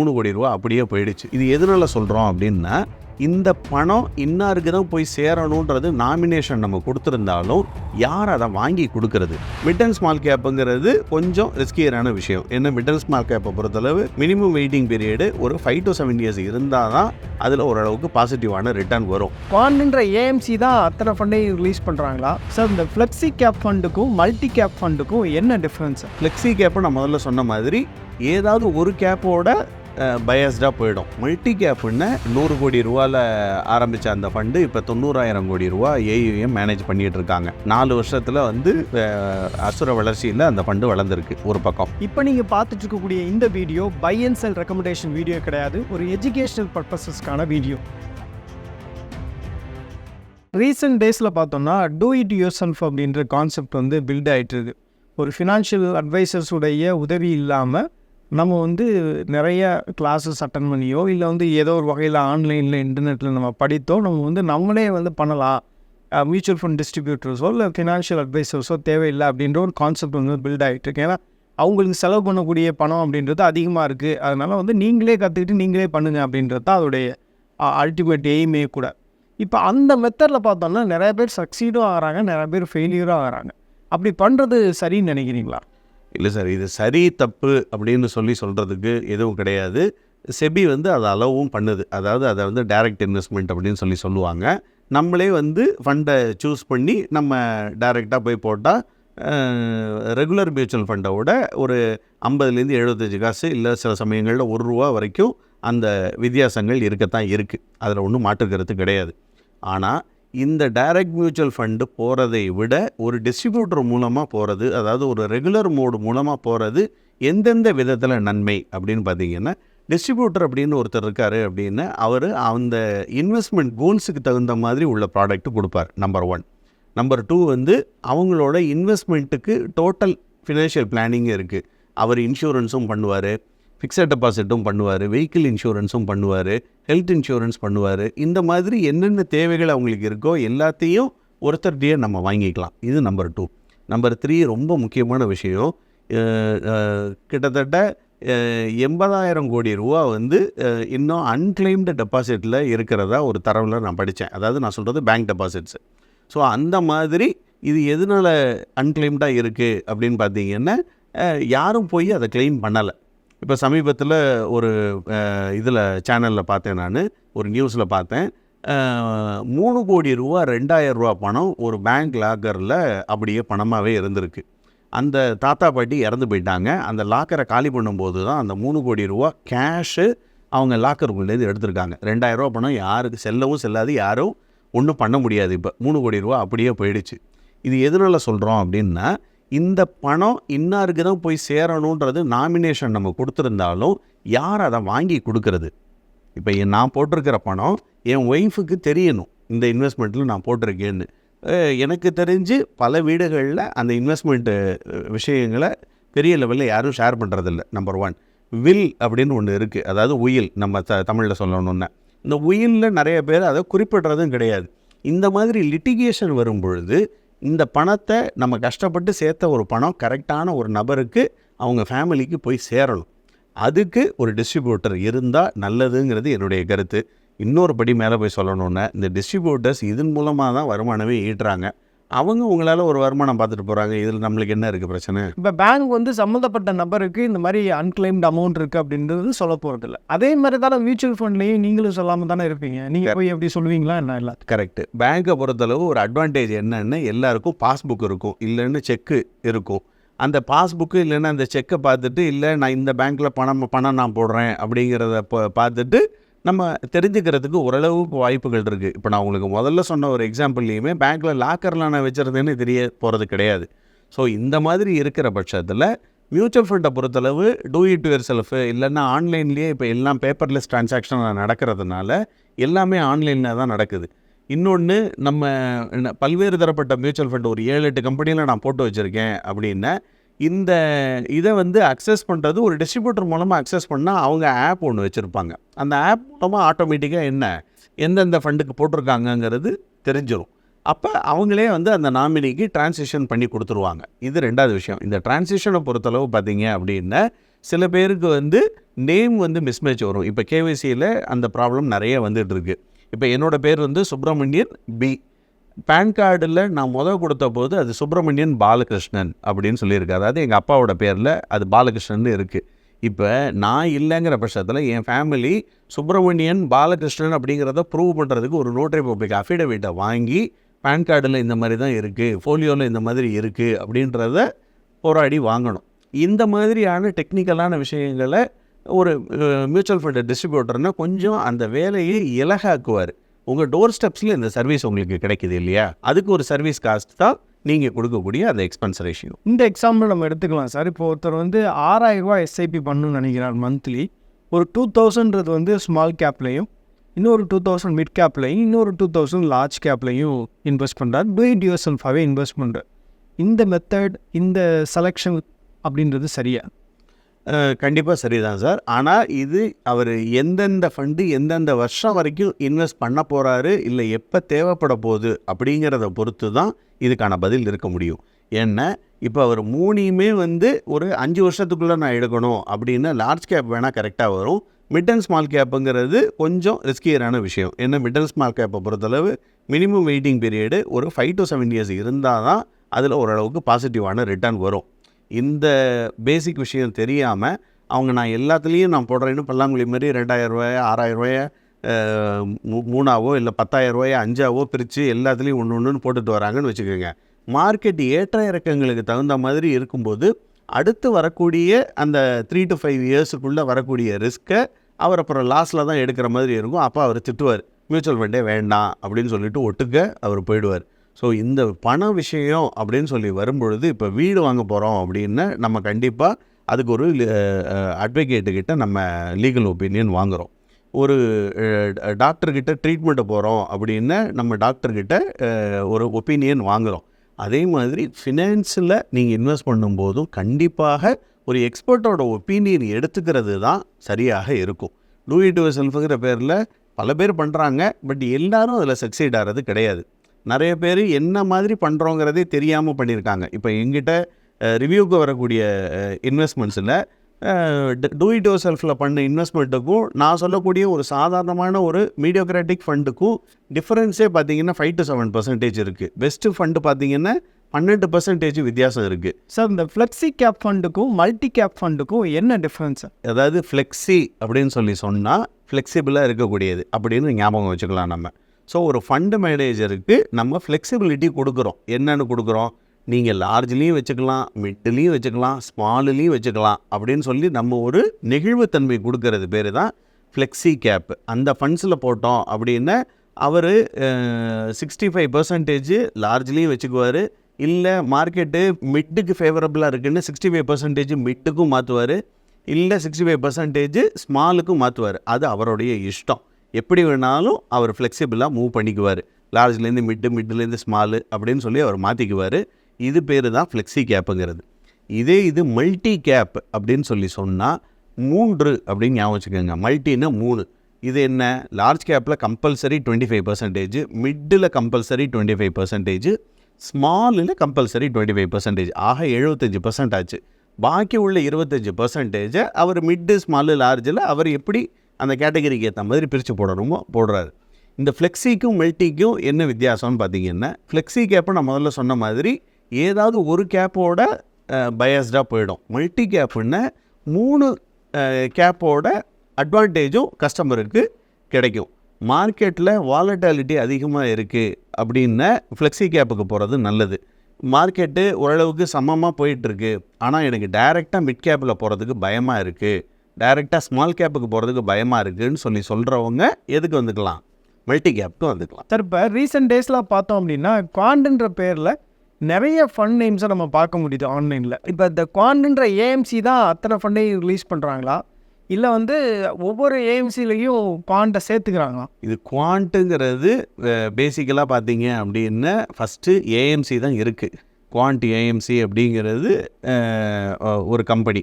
மூணு கோடி ரூபா அப்படியே போயிடுச்சு. இது எதனால சொல்கிறோம் அப்படின்னா இந்த பணம் இன்னாருக்கு தான் போய் சேரணுன்றது நாமினேஷன் நம்ம கொடுத்துருந்தாலும் யார் அதை வாங்கி கொடுக்கறது? மிட் அண்ட் ஸ்மால் கேப்புங்கிறது கொஞ்சம் ரிஸ்கியரான விஷயம். ஏன்னா மிட் அண்ட் ஸ்மால் கேப்பை பொறுத்தளவு மினிமம் வெயிட்டிங் பீரியடு ஒரு ஃபைவ் டு செவன் இயர்ஸ் இருந்தால் தான் அதில் ஓரளவுக்கு பாசிட்டிவான ரிட்டர்ன் வரும். குவான்ன்ற ஏஎம்சி தான் அத்தனை ஃபண்டையும் ரிலீஸ் பண்ணுறாங்களா சார் இந்த ஃப்ளெக்ஸி கேப் ஃபண்டுக்கும் மல்டி கேப் ஃபண்டுக்கும் என்ன டிஃப்ரென்ஸ் ஃப்ளெக்ஸி கேப்பை நான் முதல்ல சொன்ன மாதிரி ஏதாவது ஒரு கேப்போட பயஸ்டாக போயிடும். மல்டி கேப்புன்னு நூறு கோடி ரூபாவில் ஆரம்பித்த அந்த ஃபண்டு இப்போ தொண்ணூறாயிரம் கோடி ரூபா ஏயுஎம் மேனேஜ் பண்ணிகிட்டு இருக்காங்க. நாலு வருஷத்தில் வந்து அசுர வளர்ச்சியில் அந்த ஃபண்டு வளர்ந்துருக்கு ஒரு பக்கம். இப்போ நீங்கள் பார்த்துட்டு இருக்கக்கூடிய இந்த video buy and sell recommendation video கிடையாது. ஒரு எஜுகேஷனல் பர்பஸஸ்க்கான வீடியோ ரீசெண்ட் டேஸில் பார்த்தோம்னா டூ இட் யூர் செல்ஃப் அப்படின்ற கான்செப்ட் வந்து பில்ட் ஆகிட்டு ஒரு ஃபினான்ஷியல் அட்வைசர்ஸுடைய உதவி இல்லாமல் நம்ம வந்து நிறைய கிளாஸஸ் அட்டன் பண்ணியோ இல்லை வந்து ஏதோ ஒரு வகையில் ஆன்லைனில் இன்டர்நெட்டில் நம்ம படித்தோ நம்ம வந்து நம்மளே வந்து பண்ணலாம். மியூச்சுவல் ஃபண்ட் டிஸ்ட்ரிபியூட்டர்ஸோ இல்லை ஃபினான்ஷியல் அட்வைசர்ஸோ தேவையில்லை அப்படின்ற ஒரு கான்செப்ட் வந்து பில்ட் ஆகிட்டு இருக்கு. ஏன்னா அவங்களுக்கு செலவு பண்ணக்கூடிய பணம் அப்படின்றது அதிகமாக இருக்குது அதனால் வந்து நீங்களே கற்றுக்கிட்டு நீங்களே பண்ணுங்க அப்படின்றது தான் அதோடைய அல்டிமேட் எய்மே கூட. இப்போ அந்த மெத்தடில் பார்த்தோம்னா நிறைய பேர் சக்சீடும் ஆகிறாங்க நிறைய பேர் ஃபெயிலியரும் ஆகிறாங்க. அப்படி பண்ணுறது சரின்னு நினைக்கிறீங்களா? இல்லை சார் இது சரி தப்பு அப்படின்னு சொல்லி சொல்கிறதுக்கு எதுவும் கிடையாது. செபி வந்து அதை அளவும் பண்ணுது. அதாவது அதை வந்து டைரக்ட் இன்வெஸ்ட்மெண்ட் அப்படின்னு சொல்லி சொல்லுவாங்க. நம்மளே வந்து ஃபண்டை சூஸ் பண்ணி நம்ம டைரெக்டாக போய் போட்டால் ரெகுலர் மியூச்சுவல் ஃபண்டை விட ஒரு ஐம்பதுலேருந்து எழுபத்தஞ்சு காசு இல்லை சில சமயங்களில் ஒரு ரூபா வரைக்கும் அந்த வித்தியாசங்கள் இருக்கத்தான் இருக்குது அதில் ஒன்றும் மாற்றுக்கிறது கிடையாது. ஆனால் இந்த டைரக்ட் மியூச்சுவல் ஃபண்டு போகிறதை விட ஒரு டிஸ்ட்ரிபியூட்டர் மூலமாக போகிறது அதாவது ஒரு ரெகுலர் மோடு மூலமாக போகிறது எந்தெந்த விதத்தில் நன்மை அப்படின்னு பார்த்தீங்கன்னா டிஸ்ட்ரிபியூட்டர் அப்படின்னு ஒருத்தர் இருக்கார் அப்படின்னு அவர் அந்த இன்வெஸ்ட்மெண்ட் கோல்ஸுக்கு தகுந்த மாதிரி உள்ள ப்ராடக்ட் கொடுப்பார் நம்பர் ஒன் நம்பர் டூ வந்து அவங்களோட இன்வெஸ்ட்மெண்ட்டுக்கு டோட்டல் ஃபினான்ஷியல் பிளானிங் இருக்குது அவர் இன்சூரன்ஸும் பண்ணுவார். ஃபிக்ஸட் டெபாசிட்டும் பண்ணுவார் வெஹிக்கிள் இன்சூரன்ஸும் பண்ணுவார் ஹெல்த் இன்சூரன்ஸ் பண்ணுவார். இந்த மாதிரி என்னென்ன தேவைகள் அவங்களுக்கு இருக்கோ எல்லாத்தையும் ஒருத்தர்கிட்டயே நம்ம வாங்கிக்கலாம். இது நம்பர் டூ நம்பர் த்ரீ ரொம்ப முக்கியமான விஷயம். கிட்டத்தட்ட எண்பதாயிரம் கோடி ரூபா வந்து இன்னும் அன்கிளைம்டு டெபாசிட்டில் இருக்கிறதா ஒரு தரவில் நான் படித்தேன் அதாவது நான் சொல்கிறது பேங்க் டெபாசிட்ஸு ஸோ அந்த மாதிரி இது எதனால் அன்கிளைம்டாக இருக்குது அப்படின்னு பார்த்தீங்கன்னா யாரும் போய் அதை கிளைம் பண்ணலை. இப்போ சமீபத்தில் ஒரு இதில் சேனலில் பார்த்தேன் நான். ஒரு நியூஸில் பார்த்தேன். மூணு கோடி ரூபா ரெண்டாயிரம் ரூபா பணம் ஒரு பேங்க் லாக்கரில் அப்படியே பணமாகவே இருந்திருக்கு. அந்த தாத்தா பாட்டி இறந்து போயிட்டாங்க. அந்த லாக்கரை காலி பண்ணும்போது தான் அந்த மூணு கோடி ரூபா கேஷு அவங்க லாக்கருக்குள்ளேருந்து எடுத்திருக்காங்க. ரெண்டாயிரம் ரூபா பணம் யாருக்கு செல்லவும் செல்லாது யாரும் ஒன்றும் பண்ண முடியாது இப்போ. மூணு கோடி ரூபா அப்படியே போயிடுச்சு. இது எதனால் சொல்கிறோம் அப்படின்னா இந்த பணம் இன்னாருக்கு தான் போய் சேரணுன்றது நாமினேஷன் நம்ம கொடுத்துருந்தாலும் யார் அதை வாங்கி கொடுக்கறது? இப்போ நான் போட்டிருக்கிற பணம் என் ஒய்ஃபுக்கு தெரியணும். இந்த இன்வெஸ்ட்மெண்ட்டில் நான் போட்டிருக்கேன்னு. எனக்கு தெரிஞ்சு பல வீடுகளில் அந்த இன்வெஸ்ட்மெண்ட்டு விஷயங்களை பெரிய லெவலில் யாரும் ஷேர் பண்ணுறதில்ல நம்பர் ஒன் வில் அப்படின்னு ஒன்று இருக்குது அதாவது உயில் நம்ம த தமிழில் சொல்லணுன்னா இந்த உயிலில் நிறைய பேர் அதை குறிப்பிடுறதும் கிடையாது. இந்த மாதிரி லிட்டிகேஷன் வரும் பொழுது இந்த பணத்தை நம்ம கஷ்டப்பட்டு சேர்த்த ஒரு பணம் கரெக்டான ஒரு நபருக்கு அவங்க ஃபேமிலிக்கு போய் சேரணும். அதுக்கு ஒரு டிஸ்ட்ரிபியூட்டர் இருந்தால் நல்லதுங்கிறது என்னுடைய கருத்து. இன்னொரு படி மேலே போய் சொல்லணுன்னா இந்த டிஸ்ட்ரிபியூட்டர்ஸ் இதன் மூலமாக தான் வருமானமே ஈட்டுறாங்க. அவங்க உங்களால் ஒரு வருமானம் பார்த்துட்டு போகிறாங்க இதில் நம்மளுக்கு என்ன இருக்குது பிரச்சனை? இப்போ பேங்க் வந்து சம்மந்தப்பட்ட நபருக்கு இந்த மாதிரி அன்கிளைம்டு அமௌண்ட் இருக்குது அப்படின்றது சொல்ல போகிறதில்ல அதே மாதிரி தானே மியூச்சுவல் ஃபண்ட்லேயும் நீங்களும் சொல்லாமல் தானே இருப்பீங்க. நீங்கள் போய் எப்படி சொல்லுவீங்களா என்ன இல்லை கரெக்டு பேங்க்கை பொறுத்தளவு ஒரு அட்வான்டேஜ் என்னன்னு எல்லாருக்கும் பாஸ்புக் இருக்கும். இல்லைன்னு செக்கு இருக்கும். அந்த பாஸ்புக்கு இல்லைன்னா அந்த செக்கை பார்த்துட்டு இல்லை நான் இந்த பேங்க்கில் பணம் பணம் நான் போடுறேன் அப்படிங்கிறத பார்த்துட்டு நம்ம தெரிஞ்சுக்கிறதுக்கு ஓரளவுக்கு வாய்ப்புகள் இருக்குது இப்போ நான் உங்களுக்கு முதல்ல சொன்ன ஒரு எக்ஸாம்பிள்லேயுமே பேங்க்கில் லாக்கரில் நான் வச்சுருந்தேன்னு தெரிய போகிறது கிடையாது. ஸோ இந்த மாதிரி இருக்கிற பட்சத்தில் மியூச்சுவல் ஃபண்டை பொறுத்தளவு டூ இட் யுவர் செல்ஃபு இல்லைன்னா ஆன்லைன்லேயே இப்போ எல்லாம் பேப்பர்லெஸ் டிரான்சாக்ஷன் நடக்கிறதுனால எல்லாமே ஆன்லைனில் தான் நடக்குது. இன்னொன்று நம்ம என்ன- பல்வேறு தரப்பட்ட மியூச்சுவல் ஃபண்ட் ஒரு ஏழு எட்டு கம்பெனியில் நான் போட்டு வச்சுருக்கேன் அப்படின்னா இந்த இதை வந்து அக்சஸ் பண்ணுறது ஒரு டிஸ்ட்ரிபியூட்டர் மூலமாக அக்சஸ் பண்ணால் அவங்க ஆப் ஒன்று வச்சுருப்பாங்க. அந்த ஆப் மூலமாக ஆட்டோமேட்டிக்காக என்ன? எந்தெந்த ஃபண்டுக்கு போட்டிருக்காங்கங்கிறது தெரிஞ்சிடும் அப்போ அவங்களே வந்து அந்த நாமினிக்கு டிரான்சிஷன் பண்ணி கொடுத்துருவாங்க. இது ரெண்டாவது விஷயம். இந்த டிரான்சிஷனை பொறுத்தளவு பார்த்தீங்க அப்படின்னா சில பேருக்கு வந்து நேம் வந்து மிஸ்மேட்ச் வரும். இப்போ கேவைசியில் அந்த ப்ராப்ளம் நிறைய வந்துட்டு இருக்கு. இப்போ என்னோடய பேர் வந்து சுப்பிரமணியன் பி பேன் கார்டில் நான் முதல் கொடுத்த போது அது சுப்பிரமணியன் பாலகிருஷ்ணன் அப்படின்னு சொல்லியிருக்கு. அதாவது எங்கள் அப்பாவோட பேரில் அது பாலகிருஷ்ணன் இருக்குது இப்போ நான் இல்லைங்கிற பட்சத்தில் என் ஃபேமிலி சுப்பிரமணியன் பாலகிருஷ்ணன் அப்படிங்கிறத ப்ரூவ் பண்ணுறதுக்கு ஒரு நோட்டரி பப்ளிக் அஃபிடவிட்டை வாங்கி பேன் கார்டில் இந்த மாதிரி தான் இருக்குது ஃபோலியோவில் இந்த மாதிரி இருக்குது அப்படின்றத போராடி வாங்கணும். இந்த மாதிரியான டெக்னிக்கலான விஷயங்களை ஒரு மியூச்சுவல் ஃபண்டு டிஸ்ட்ரிபியூட்டர்னால் கொஞ்சம் அந்த வேலையை இலகாக்குவார். உங்கள் டோர் ஸ்டெப்ஸில் இந்த சர்வீஸ் உங்களுக்கு கிடைக்குது இல்லையா? அதுக்கு ஒரு சர்வீஸ் காஸ்ட் தான் நீங்கள் கொடுக்கக்கூடிய அந்த எக்ஸ்பென்ஸ் ரேஷியோ இந்த எக்ஸாம்பிள் நம்ம எடுத்துக்கலாம் சார். இப்போ ஒருத்தர் வந்து ஆறாயிரம் ரூபாய் எஸ்ஐபி பண்ணணும்னு நினைக்கிறார் மந்த்லி ஒரு டூ தௌசண்ட்றது வந்து ஸ்மால் கேப்லையும் இன்னொரு டூ தௌசண்ட் மிட் கேப்லையும் இன்னொரு டூ தௌசண்ட் லார்ஜ் கேப்லையும் இன்வெஸ்ட் பண்ணுறார் டூ இட் யூர் இன்வெஸ்ட் பண்ணுறார் இந்த மெத்தட் இந்த செலெக்ஷன் அப்படின்றது சரியா? கண்டிப்பாக சரிதான் சார். ஆனால் இது அவர் எந்தெந்த ஃபண்டு எந்தெந்த வருஷம் வரைக்கும் இன்வெஸ்ட் பண்ண போகிறாரு இல்லை எப்போ தேவைப்பட போகுது அப்படிங்கிறத பொறுத்து தான் இதுக்கான பதில் இருக்க முடியும். ஏன்னா இப்போ அவர் மூணையுமே வந்து ஒரு அஞ்சு வருஷத்துக்குள்ளே நான் எடுக்கணும் அப்படின்னு லார்ஜ் கேப் வேணால் கரெக்டாக வரும். மிட் அண்ட் ஸ்மால் கேப்புங்கிறது கொஞ்சம் ரிஸ்கியரான விஷயம். ஏன்னா மிட் அண்ட் ஸ்மால் கேப்பை பொறுத்தளவு மினிமம் வெயிட்டிங் பீரியடு ஒரு ஃபைவ் டு செவன் இயர்ஸ் இருந்தால் தான் அதில் ஓரளவுக்கு பாசிட்டிவான ரிட்டர்ன் வரும். இந்த பேசிக் விஷயம் தெரியாமல் அவங்க நான் எல்லாத்துலேயும் நான் போடுறேன்னு பல்லாங்குழி மாதிரி ரெண்டாயிரம் ரூபாய் ஆறாயிரம் மூ- மூணாவோ இல்லை பத்தாயிரம் ரூபாய் அஞ்சாவோ பிரித்து எல்லாத்துலேயும் ஒன்று ஒன்றுன்னு போட்டுட்டு வராங்கன்னு வச்சுக்கோங்க. மார்க்கெட் ஏற்ற இறக்கங்களுக்கு தகுந்த மாதிரி இருக்கும்போது அடுத்து வரக்கூடிய அந்த த்ரீ டு ஃபைவ் இயர்ஸுக்குள்ளே வரக்கூடிய ரிஸ்க்கை அவர் அப்புறம் லாஸில் தான் எடுக்கிற மாதிரி இருக்கும். அப்போ அவர் திட்டுவார். மியூச்சுவல் ஃபண்டே வேண்டாம் அப்படின்னு சொல்லிட்டு ஒட்டுக்க அவர் போயிடுவார். ஸோ இந்த பண விஷயம் அப்படின்னு சொல்லி வரும்பொழுது இப்போ வீடு வாங்க போகிறோம் அப்படின்னு நம்ம கண்டிப்பாக அதுக்கு ஒரு அட்வொகேட்டுக்கிட்ட நம்ம லீகல் ஒப்பீனியன் வாங்குகிறோம் ஒரு டாக்டர்கிட்ட ட்ரீட்மெண்ட்டு போகிறோம் அப்படின்னு நம்ம டாக்டர்கிட்ட ஒரு ஒப்பீனியன் வாங்குகிறோம் அதே மாதிரி ஃபினான்ஸில் நீங்கள் இன்வெஸ்ட் பண்ணும்போதும் கண்டிப்பாக ஒரு எக்ஸ்பர்ட்டோட ஒப்பீனியன் எடுத்துக்கிறது தான் சரியாக இருக்கும். டூ இட் செல்ஃபுங்கிற பேரில் பல பேர் பண்ணுறாங்க பட் எல்லோரும் அதில் சக்சீட் ஆகிறது கிடையாது. நிறைய பேர் என்ன மாதிரி பண்ணுறோங்கிறதே தெரியாமல் பண்ணியிருக்காங்க இப்போ எங்கிட்ட ரிவ்யூக்கு வரக்கூடிய இன்வெஸ்ட்மெண்ட்ஸில் டூ இட் யோர் செல்ஃபில் பண்ண இன்வெஸ்ட்மெண்ட்டுக்கும் நான் சொல்லக்கூடிய ஒரு சாதாரணமான ஒரு மீடியோக்ராட்டிக் ஃபண்டுக்கும் டிஃப்ரென்ஸே பார்த்தீங்கன்னா ஃபைவ் டு செவன் பர்சன்டேஜ் இருக்குது பெஸ்ட்டு ஃபண்டு பார்த்தீங்கன்னா பன்னெண்டு பர்சன்டேஜ் வித்தியாசம் இருக்குது சார் இந்த ஃப்ளெக்ஸி கேப் ஃபண்டுக்கும் மல்டி கேப் ஃபண்டுக்கும் என்ன டிஃப்ரென்ஸ் அதாவது ஃப்ளெக்ஸி அப்படின்னு சொல்லி சொன்னால் ஃப்ளெக்சிபிளாக இருக்கக்கூடியது. அப்படின்னு ஞாபகம் வச்சுக்கலாம் நம்ம. ஸோ ஒரு ஃபண்டு மேனேஜருக்கு நம்ம ஃப்ளெக்சிபிலிட்டி கொடுக்குறோம். என்னென்னு கொடுக்குறோம்? நீங்கள் லார்ஜ்லேயும் வச்சுக்கலாம் மிட்லேயும் வச்சுக்கலாம் ஸ்மால்லையும் வச்சுக்கலாம் அப்படின்னு சொல்லி நம்ம ஒரு நெகிழ்வுத்தன்மை கொடுக்கறது பேர் தான் ஃப்ளெக்ஸி கேப் அந்த ஃபண்ட்ஸில் போட்டோம் அப்படின்னு அவர் சிக்ஸ்டி ஃபைவ் பர்சன்டேஜ் லார்ஜ்லேயும் வச்சுக்குவார். இல்லை மார்க்கெட்டு மிட்டுக்கு ஃபேவரபுளாக இருக்குன்னு சிக்ஸ்டி ஃபைவ் பர்சன்டேஜ் மிட்டுக்கும் மாற்றுவார் இல்லை சிக்ஸ்டி ஃபைவ் பர்சன்டேஜ் ஸ்மாலுக்கும் மாற்றுவார் அது அவருடைய இஷ்டம். எப்படி வேணாலும் அவர் ஃப்ளெக்சிபிளாக மூவ் பண்ணிக்குவார். லார்ஜ்லேருந்து மிட்டு மிட்டுலேருந்து ஸ்மாலு அப்படின்னு சொல்லி அவர் மாற்றிக்குவார் இது பேர் தான் ஃப்ளெக்ஸி கேப்புங்கிறது இதே இது மல்டி கேப் அப்படின்னு சொல்லி சொன்னால் மூன்று அப்படின்னு ஞாபகம் வச்சுக்கோங்க. மல்டின்னா மூணு. இது என்ன? லார்ஜ் கேப்பில் கம்பல்சரி டுவெண்ட்டி ஃபைவ் பர்சன்டேஜ் மிட்டில் கம்பல்சரி டுவெண்ட்டி ஃபைவ் பர்சன்டேஜ் ஸ்மாலில் கம்பல்சரி டுவெண்ட்டி ஃபைவ் பர்சன்டேஜ் ஆக எழுபத்தஞ்சு பர்சன்ட் ஆச்சு. பாக்கி உள்ள இருபத்தஞ்சி பர்சன்டேஜை அவர் மிட்டு ஸ்மாலு லார்ஜில் அவர் எப்படி அந்த கேட்டகரிக்கு ஏற்ற மாதிரி பிரித்து போடணுமோ போடுறாரு. இந்த ஃப்ளெக்ஸிக்கும் மெல்ட்டிக்கும் என்ன வித்தியாசம்னு பார்த்தீங்கன்னா ஃப்ளெக்ஸி கேப்பை நான் முதல்ல சொன்ன மாதிரி ஏதாவது ஒரு கேப்போட பயஸ்டாக போயிடும். மல்டி கேப்புன்னு மூணு கேப்போட அட்வான்டேஜும் கஸ்டமருக்கு கிடைக்கும். மார்க்கெட்டில் வாலட்டாலிட்டி அதிகமாக இருக்குது அப்படின்னா ஃப்ளெக்ஸி கேப்புக்கு போகிறது நல்லது. மார்க்கெட்டு ஓரளவுக்கு சமமாக போயிட்டுருக்கு ஆனால் எனக்கு டைரெக்டாக மிட் கேப்பில் போகிறதுக்கு பயமாக இருக்குது டைரெக்டாக ஸ்மால் கேப்புக்கு போகிறதுக்கு பயமாக இருக்குதுன்னு சொல்லி சொல்கிறவங்க எதுக்கு வந்துக்கலாம்? மல்டி கேப்புக்கு வந்துக்கலாம். சார் இப்போ ரீசெண்ட் டேஸில் பார்த்தோம் அப்படின்னா குவாண்டுன்ற பேரில் நிறைய ஃபண்ட் நேம்ஸை நம்ம பார்க்க முடியுது ஆன்லைனில் இப்போ இந்த குவாண்டுன்ற ஏஎம்சி தான் அத்தனை ஃபண்டையும் ரிலீஸ் பண்ணுறாங்களா இல்லை வந்து ஒவ்வொரு ஏஎம்சிலையும் குவாண்டை சேர்த்துக்கிறாங்களா? இது குவாண்ட்டுங்கிறது பேசிக்கலாக பார்த்தீங்க அப்படின்னா ஃபஸ்ட்டு ஏஎம்சி தான் இருக்குது குவாண்ட் ஏஎம்சி அப்படிங்கிறது ஒரு கம்பெனி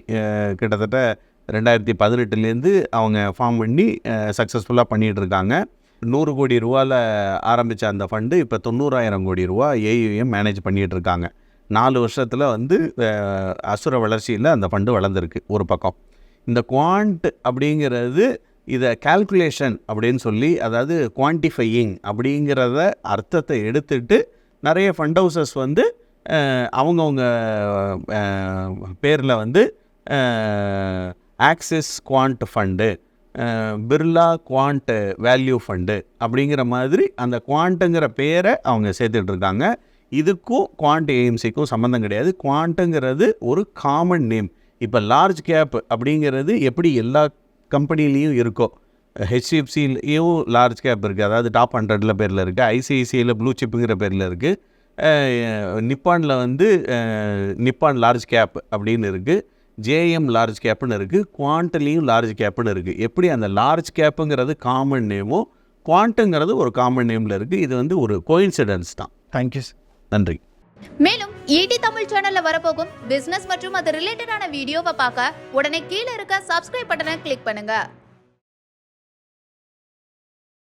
கிட்டத்தட்ட ரெண்டாயிரத்தி பதினெட்டுலேருந்து அவங்க ஃபார்ம் பண்ணி சக்ஸஸ்ஃபுல்லாக பண்ணிகிட்டு இருக்காங்க நூறு கோடி ரூபாவில் ஆரம்பித்த அந்த ஃபண்டு இப்போ தொண்ணூறாயிரம் கோடி ரூபா ஏயுஎம் மேனேஜ் பண்ணிகிட்டு இருக்காங்க நாலு வருஷத்தில் வந்து அசுர வளர்ச்சியில் அந்த ஃபண்டு வளர்ந்துருக்கு ஒரு பக்கம். இந்த குவாண்ட் அப்படிங்கிறது இதை கால்குலேஷன் அப்படின்னு சொல்லி அதாவது குவான்டிஃபையிங் அப்படிங்கிறத அர்த்தத்தை எடுத்துட்டு நிறைய ஃபண்ட் ஹவுசஸ் வந்து அவங்கவுங்க பேரில் வந்து Axis quant fund Birla quant value fund அப்படிங்கிற மாதிரி அந்த குவாண்ட்டுங்கிற பேரை அவங்க சேர்த்துட்ருக்காங்க. இதுக்கும் குவாண்ட் ஏஎம்சிக்கும் சம்மந்தம் கிடையாது. குவாண்ட்டுங்கிறது ஒரு காமன் நேம் இப்போ லார்ஜ் கேப் அப்படிங்கிறது எப்படி எல்லா கம்பெனிலையும் இருக்கோ ஹெச்டிஎஃப்சிலையும் லார்ஜ் கேப் இருக்குது அதாவது டாப் ஹண்ட்ரடில் பேரில் இருக்குது ஐசிஐசிஐயில் ப்ளூ சிப்புங்கிற பேரில் இருக்குது நிப்பானில் வந்து நிப்பான் லார்ஜ் கேப் அப்படின்னு இருக்குது ஜேஎம் லார்ஜ் கேப்னு இருக்குது குவாண்ட்லேயும் லார்ஜ் கேப்னு இருக்குது எப்படி அந்த லார்ஜ் கேப்புங்கிறது காமன் நேமோ குவாண்ட்டுங்கிறது ஒரு காமன் நேமில் இருக்குது இது வந்து ஒரு கோயின்சிடன்ஸ் தான். தேங்க்யூ நன்றி. மேலும் ஈடி தமிழ் சேனல்ல வரப்போகும் பிசினஸ் மற்றும் அது ரிலேட்டடான வீடியோவை பார்க்க உடனே கீழே இருக்க சப்ஸ்கிரைப் பட்டனை கிளிக் பண்ணுங்க.